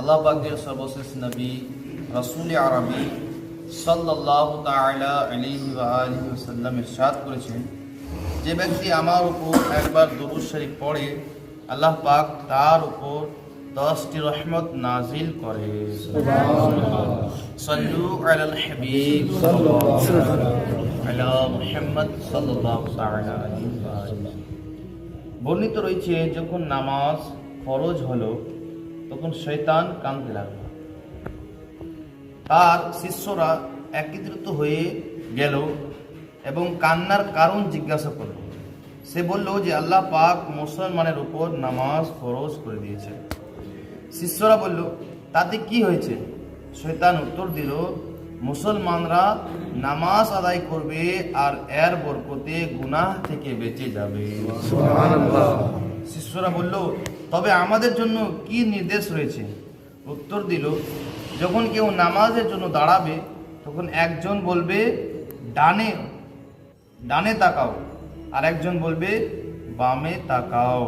আল্লাহ সর্বশেষ নবী রসুল আরবি ওয়াসাল্লাম ইরশাদ করেছেন, যে ব্যক্তি আমার উপর একবার দুরূদ শরীফ পড়ে, আল্লাহ পাক তার উপর দশটি রহমত নাজিল করে। বর্ণিত রয়েছে, যখন নামাজ ফরজ হলো তখন শৈতান কাঁদতে লাগল। তার শিষ্যরা একত্রিত হয়ে গেল এবং কান্নার কারণ জিজ্ঞাসা করল। সে বলল যে আল্লাহ পাক মুসলমানের উপর নামাজ ফরজ করে দিয়েছে শিষ্যরা বলল, তাতে কি হয়েছে? শৈতান উত্তর দিল মুসলমানরা নামাজ আদায় করবে আর এর বরকতে গুনাহ থেকে বেঁচে যাবে। শিষ্যরা বলল তবে আমাদের জন্য কি নির্দেশ রয়েছে? উত্তর দিল যখন কেউ নামাজের জন্য দাঁড়াবে তখন একজন বলবে ডানে ডানে তাকাও আর একজন বলবে বামে তাকাও।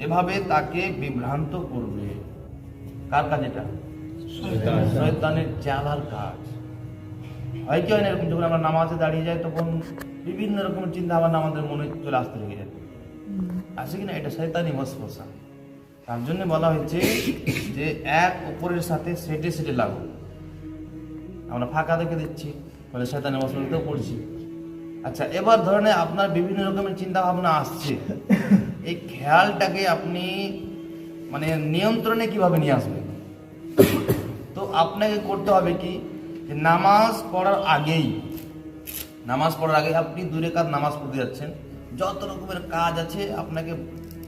এভাবে তাকে বিভ্রান্ত করবে। কার কাজ এটা? শয়তানের। চালার কাজ। হয় কি হয় না এরকম যখন আমরা নামাজে দাঁড়িয়ে যাই তখন বিভিন্ন রকমের চিন্তা ভাবনা আমাদের মনে চলে আসতে লেগে যায় আছে কিনা এটা শয়তানি ওয়াসওয়াসা তার জন্য বলা হয়েছে যে এক উপরের সাথে সেটে সেটে লাগো। আমরা ফাঁকা দেখে দিচ্ছি বলে শয়তানি ওয়াসওয়াসাতেও পড়ছি। আচ্ছা এবার ধরেন আপনার বিভিন্ন রকমের চিন্তা ভাবনা আসছে। এই খেয়ালটাকে আপনি মানে নিয়ন্ত্রণে কীভাবে নিয়ে আসবেন? তো আপনাকে করতে হবে কি যে নামাজ পড়ার আগেই, নামাজ পড়ার আগে আপনি দূরে কাজ নামাজ পড়তে যাচ্ছেন। যত রকমের কাজ আছে, আপনাকে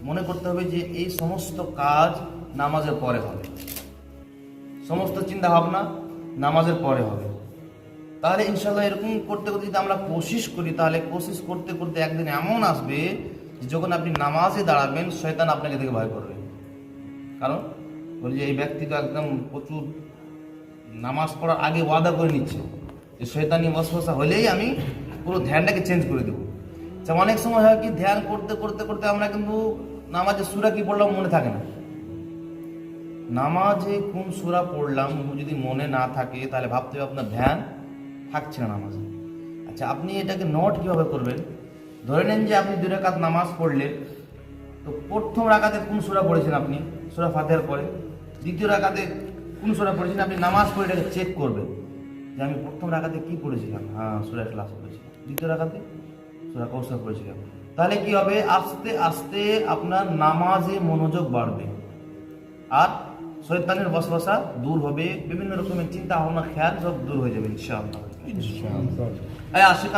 মনে করতে হবে যে এই সমস্ত কাজ নামাজের পরে হবে। সমস্ত চিন্তা ভাবনা নামাজের পরে হবে। তাহলে ইনশাল্লাহ এরকম করতে করতে যদি আমরা কোশিশ করি, তাহলে কোশিশ করতে করতে একদিন এমন আসবে যে যখন আপনি নামাজে দাঁড়াবেন, শয়তান আপনাকে দেখে ভয় করবে। কারণ বলি যে এই ব্যক্তি তো একদম প্রচুর নামাজ পড়ার আগে ওয়াদা করে নিচ্ছে যে শয়তানি মশমশা হলেই আমি পুরো ধ্যানটাকে চেঞ্জ করে দেবো। যেমন অনেক সময় হয় কি, ধ্যান করতে করতে করতে আমরা কিন্তু নামাজে সুরা কি পড়লাম মনে থাকে না। নামাজে কোন সুরা পড়লাম যদি মনে না থাকে, তাহলে ভাবতে হবে আপনার ধ্যান থাকছে না নামাজে। আচ্ছা আপনি এটাকে নোট কীভাবে করবেন? ধরে নেন যে আপনি দুই রাকাত নামাজ পড়লেন, তো প্রথম রাকাতে কোন সুরা পড়েছেন আপনি? সুরা ফাতেহার পরে। দ্বিতীয় রাকাতে কোন সুরা পড়েছেন? আপনি নামাজ পড়ে এটাকে চেক করবেন। যে আমি প্রথম রাকাতে কি পড়েছিলাম? হ্যাঁ সুরা ক্লাস পড়েছিলাম। দ্বিতীয় রাখাতে সুরা কৌশল পড়েছিলাম। তাহলে কি হবে? আস্তে আস্তে আপনার নামাজে মনোযোগ বাড়বে। আর শৈতানের বসবাসা দূর হবে। বিভিন্ন রকমের চিন্তা ভাবনা খেয়াল সব দূর হয়ে যাবে, ইনশাআল্লাহ।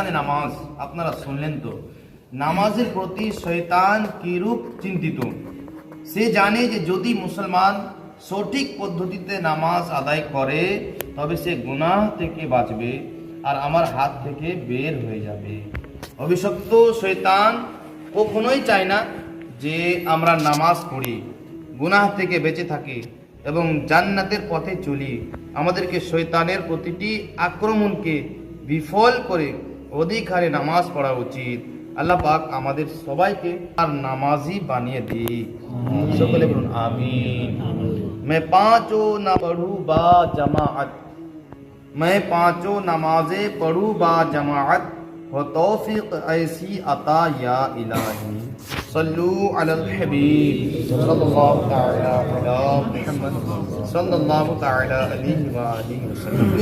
এই নামাজ, আপনারা শুনলেন তো। নামাজের প্রতি শয়তান কিরূপ চিন্তিত? সে জানে যে যদি মুসলমান সঠিক পদ্ধতিতে নামাজ আদায় করে, তবে সে গুনাহ থেকে বাঁচবে আর আমার হাত থেকে বের হয়ে যাবে। অভিশপ্ত শৈতান কখনোই চায় না যে আমরা নামাজ পড়ি, গুনাহ থেকে বেঁচে থাকি এবং জান্নাতের পথে চলি। আমাদেরকে শৈতানের প্রতিটি আক্রমণকে বিফল করে অধিক হারে নামাজ পড়া উচিত। আল্লাহ পাক আমাদের সবাইকে আর نمازی বানিয়ে دی সকলে বলুন آمین میں پانچو نہ پڑھو با جماعت میں پانچو نمازیں پڑھو با جماعت و توفیق ایسی عطا یا الہی صلو علی الحبیب صلی اللہ تعالی علی محمد صلی اللہ تعالی علیہ وآلہ وسلم